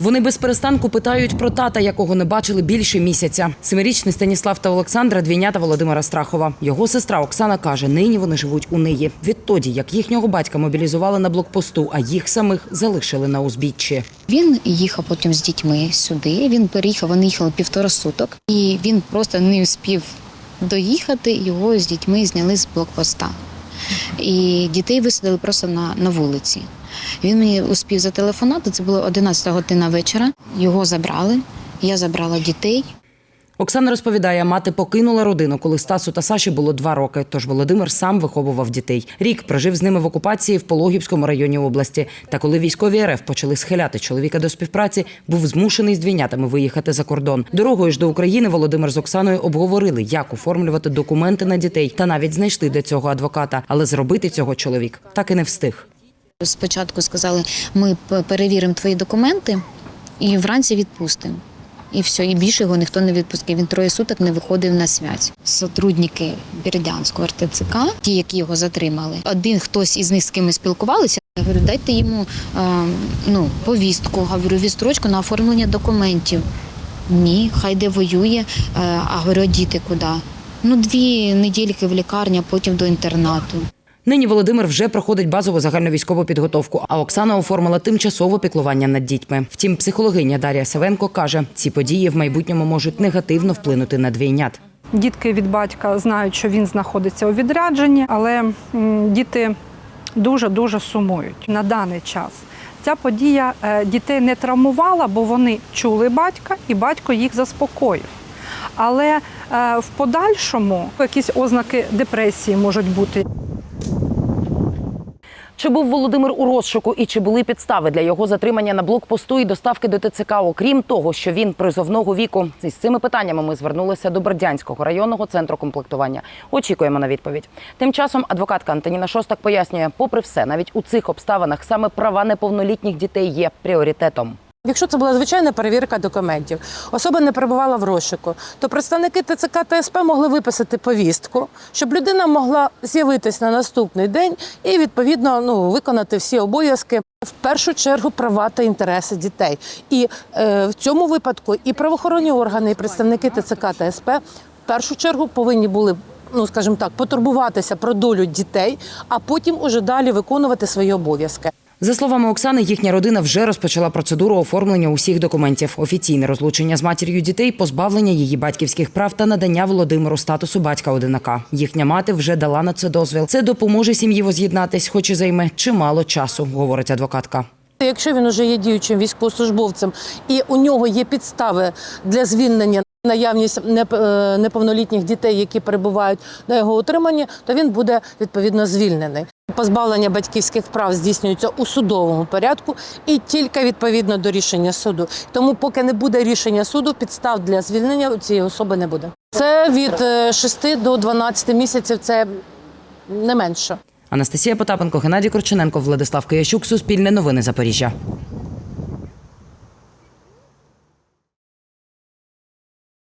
Вони без перестанку питають про тата, якого не бачили більше місяця. Семирічний Станіслав та Олександра двійнята Володимира Страхова. Його сестра Оксана каже, нині вони живуть у неї. Відтоді, як їхнього батька мобілізували на блокпосту, а їх самих залишили на узбіччі. Він їхав потім з дітьми сюди. Він переїхав, вони їхали півтора суток, і він просто не успів доїхати. Його з дітьми зняли з блокпоста. І дітей висадили просто на, на вулиці. Він мені успів зателефонувати. Це було 11 година вечора. Його забрали. Я забрала дітей. Оксана розповідає, мати покинула родину, коли Стасу та Саші було два роки. Тож Володимир сам виховував дітей. Рік прожив з ними в окупації в Пологівському районі області. Та коли військові РФ почали схиляти чоловіка до співпраці, був змушений з двійнятами виїхати за кордон. Дорогою ж до України Володимир з Оксаною обговорили, як оформлювати документи на дітей, та навіть знайшли для цього адвоката. Але зробити цього чоловік так і не встиг. Спочатку сказали, ми перевіримо твої документи і вранці відпустимо. І все, і більше його ніхто не відпускав. Він троє суток не виходив на связь. Сотрудники Бердянського РТЦК, ті, які його затримали, один хтось із них з ким спілкувалися. Я говорю, дайте йому е, ну, повістку, говорю, вістрочку на оформлення документів. Ні, хай де воює. Е, а говорю, діти куди? Ну, дві недільки в лікарні, а потім до інтернату. Нині Володимир вже проходить базову загальновійськову підготовку, а Оксана оформила тимчасове піклування над дітьми. Втім, психологиня Дар'я Савенко каже, ці події в майбутньому можуть негативно вплинути на двійнят. Дітки від батька знають, що він знаходиться у відрядженні, але діти дуже дуже сумують на даний час. Ця подія е, дітей не травмувала, бо вони чули батька, і батько їх заспокоїв. Але е, в подальшому якісь ознаки депресії можуть бути. Чи був Володимир у розшуку і чи були підстави для його затримання на блокпосту і доставки до ТЦК, окрім того, що він призовного віку? із цими питаннями ми звернулися до Бердянського районного центру комплектування. Очікуємо на відповідь. Тим часом адвокатка Антоніна Шостак пояснює, попри все, навіть у цих обставинах саме права неповнолітніх дітей є пріоритетом. Якщо це була звичайна перевірка документів, особа не перебувала в розшуку, то представники ТЦК та СП могли виписати повістку, щоб людина могла з'явитись на наступний день і відповідно ну виконати всі обов'язки. В першу чергу права та інтереси дітей. І е, в цьому випадку і правоохоронні органи, і представники ТЦК та СП в першу чергу повинні були. Ну, скажімо так, потурбуватися про долю дітей, а потім уже далі виконувати свої обов'язки. За словами Оксани, їхня родина вже розпочала процедуру оформлення усіх документів: офіційне розлучення з матір'ю дітей, позбавлення її батьківських прав та надання Володимиру статусу батька одинака. Їхня мати вже дала на це дозвіл. Це допоможе сім'ї воз'єднатись, хоч і займе чимало часу, говорить адвокатка. Якщо він вже є діючим військовослужбовцем і у нього є підстави для звільнення. Наявність е, неповнолітніх дітей, які перебувають на його утриманні, то він буде відповідно звільнений. Позбавлення батьківських прав здійснюється у судовому порядку і тільки відповідно до рішення суду. Тому, поки не буде рішення суду, підстав для звільнення у цієї особи не буде. Це від е, 6 до 12 місяців. Це не менше. Анастасія Потапенко, Геннадій Корчененко, Владислав Киящук, Суспільне новини Запоріжжя.